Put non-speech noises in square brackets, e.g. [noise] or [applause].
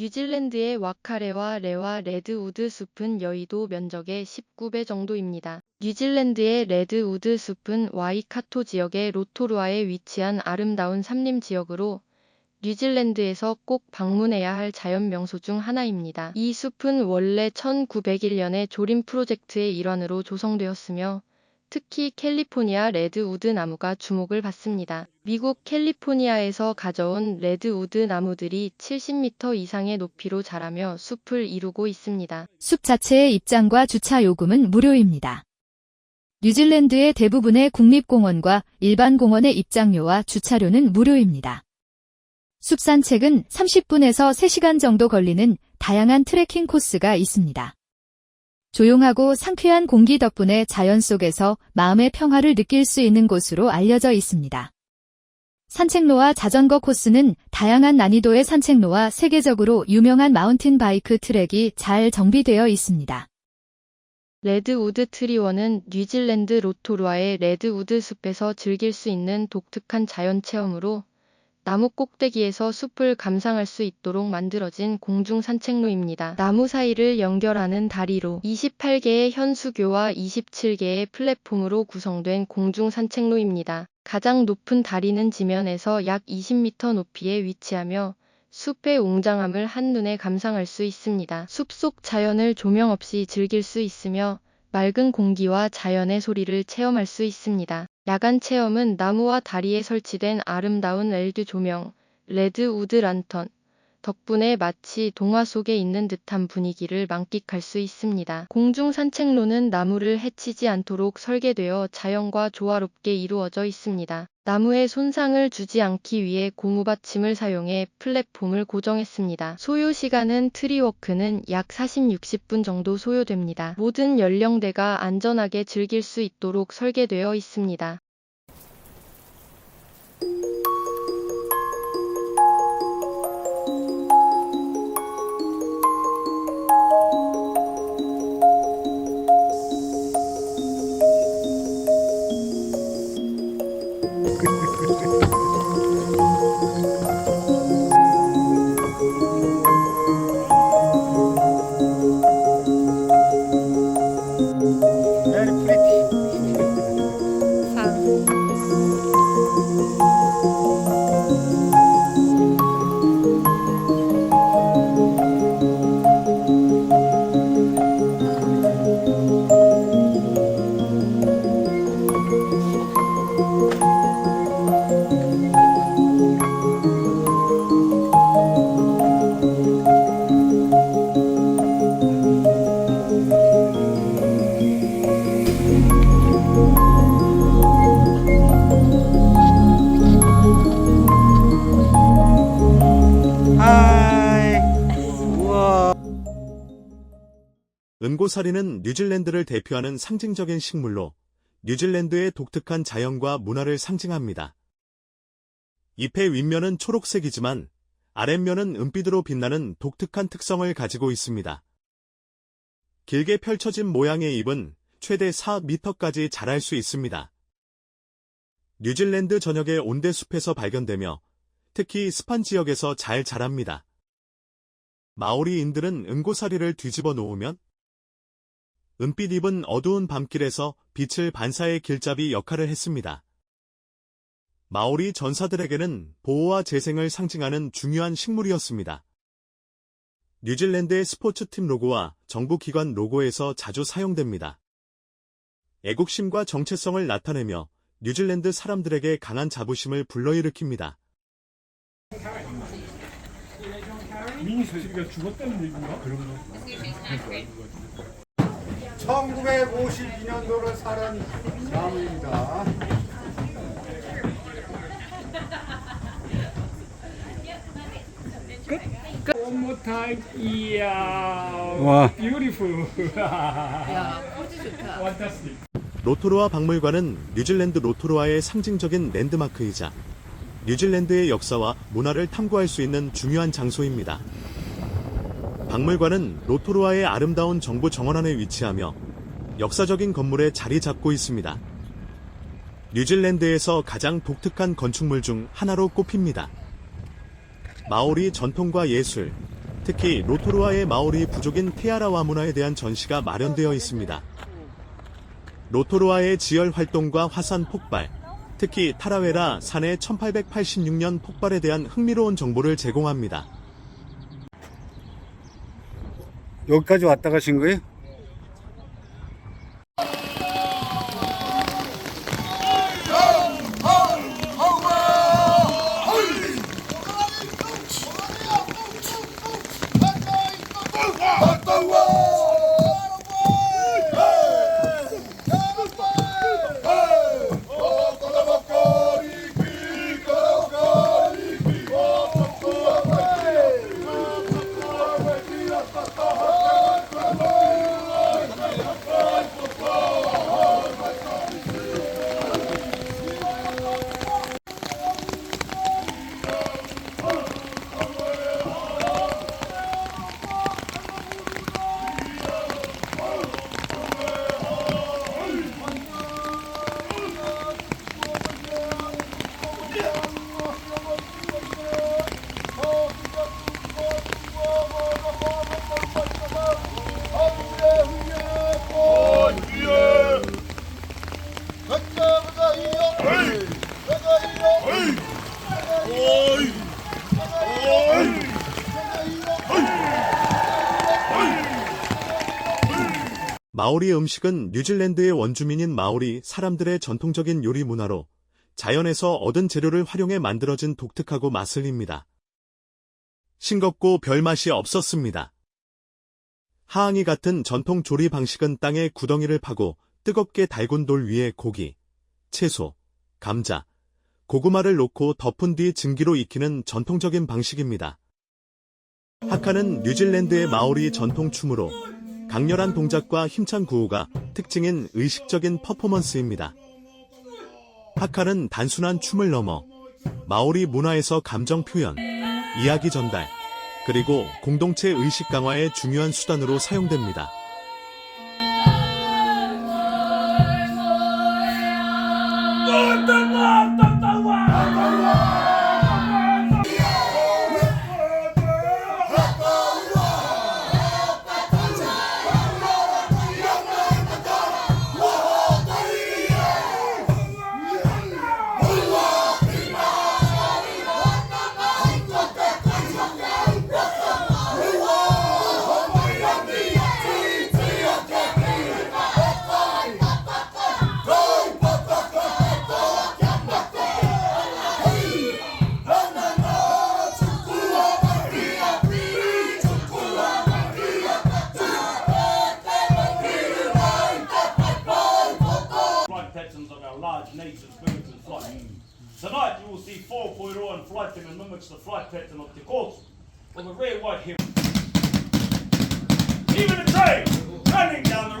뉴질랜드의 와카레와 레와 레드우드 숲은 여의도 면적의 19배 정도입니다. 뉴질랜드의 레드우드 숲은 와이카토 지역의 로토루아에 위치한 아름다운 산림 지역으로 뉴질랜드에서 꼭 방문해야 할 자연 명소 중 하나입니다. 이 숲은 원래 1901년에 조림 프로젝트의 일환으로 조성되었으며 특히 캘리포니아 레드우드 나무가 주목을 받습니다. 미국 캘리포니아에서 가져온 레드우드 나무들이 70m 이상의 높이로 자라며 숲을 이루고 있습니다. 숲 자체의 입장과 주차 요금은 무료입니다. 뉴질랜드의 대부분의 국립공원과 일반 공원의 입장료와 주차료는 무료입니다. 숲 산책은 30분에서 3시간 정도 걸리는 다양한 트레킹 코스가 있습니다. 조용하고 상쾌한 공기 덕분에 자연 속에서 마음의 평화를 느낄 수 있는 곳으로 알려져 있습니다. 산책로와 자전거 코스는 다양한 난이도의 산책로와 세계적으로 유명한 마운틴 바이크 트랙이 잘 정비되어 있습니다. 레드우드 트리원은 뉴질랜드 로토루아의 레드우드 숲에서 즐길 수 있는 독특한 자연 체험으로 나무 꼭대기에서 숲을 감상할 수 있도록 만들어진 공중 산책로입니다. 나무 사이를 연결하는 다리로 28개의 현수교와 27개의 플랫폼으로 구성된 공중 산책로입니다. 가장 높은 다리는 지면에서 약 20m 높이에 위치하며 숲의 웅장함을 한눈에 감상할 수 있습니다. 숲속 자연을 조명 없이 즐길 수 있으며 맑은 공기와 자연의 소리를 체험할 수 있습니다. 야간 체험은 나무와 다리에 설치된 아름다운 LED 조명, 레드 우드 란턴 덕분에 마치 동화 속에 있는 듯한 분위기를 만끽할 수 있습니다. 공중 산책로는 나무를 해치지 않도록 설계되어 자연과 조화롭게 이루어져 있습니다. 나무에 손상을 주지 않기 위해 고무받침을 사용해 플랫폼을 고정했습니다. 소요 시간은 트리워크는 약 40-60분 정도 소요됩니다. 모든 연령대가 안전하게 즐길 수 있도록 설계되어 있습니다. 은고사리는 뉴질랜드를 대표하는 상징적인 식물로 뉴질랜드의 독특한 자연과 문화를 상징합니다. 잎의 윗면은 초록색이지만 아랫면은 은빛으로 빛나는 독특한 특성을 가지고 있습니다. 길게 펼쳐진 모양의 잎은 최대 4m까지 자랄 수 있습니다. 뉴질랜드 전역의 온대숲에서 발견되며 특히 습한 지역에서 잘 자랍니다. 마오리인들은 은고사리를 뒤집어 놓으면 은빛 잎은 어두운 밤길에서 빛을 반사해 길잡이 역할을 했습니다. 마오리 전사들에게는 보호와 재생을 상징하는 중요한 식물이었습니다. 뉴질랜드의 스포츠팀 로고와 정부기관 로고에서 자주 사용됩니다. 애국심과 정체성을 나타내며 뉴질랜드 사람들에게 강한 자부심을 불러일으킵니다. 미니 소리가 죽었다는 얘기인가? 그런 거. 1952년도를 살은 나무입니다. One more time. 이야. 와. Beautiful. 야, [laughs] 포즈 좋다. Fantastic. 로토루아 박물관은 뉴질랜드 로토루아의 상징적인 랜드마크이자 뉴질랜드의 역사와 문화를 탐구할 수 있는 중요한 장소입니다. 박물관은 로토루아의 아름다운 정부 정원 안에 위치하며 역사적인 건물에 자리 잡고 있습니다. 뉴질랜드에서 가장 독특한 건축물 중 하나로 꼽힙니다. 마오리 전통과 예술, 특히 로토루아의 마오리 부족인 테아라와 문화에 대한 전시가 마련되어 있습니다. 로토루아의 지열 활동과 화산 폭발, 특히 타라웨라 산의 1886년 폭발에 대한 흥미로운 정보를 제공합니다. 여기까지 왔다 가신 거예요? 마오리 음식은 뉴질랜드의 원주민인 마오리 사람들의 전통적인 요리 문화로 자연에서 얻은 재료를 활용해 만들어진 독특하고 맛을 입니다. 싱겁고 별 맛이 없었습니다. 하앙이 같은 전통 조리 방식은 땅에 구덩이를 파고 뜨겁게 달군 돌 위에 고기, 채소, 감자, 고구마를 놓고 덮은 뒤 증기로 익히는 전통적인 방식입니다. 하카는 뉴질랜드의 마오리 전통 춤으로 강렬한 동작과 힘찬 구호가 특징인 의식적인 퍼포먼스입니다. 하카는 단순한 춤을 넘어 마오리 문화에서 감정 표현, 이야기 전달, 그리고 공동체 의식 강화의 중요한 수단으로 사용됩니다. Large nations, birds and flight. Tonight you will see 4.0 in flight and mimics the flight pattern of Te Kotu, with a rare white heron. Even a train running down the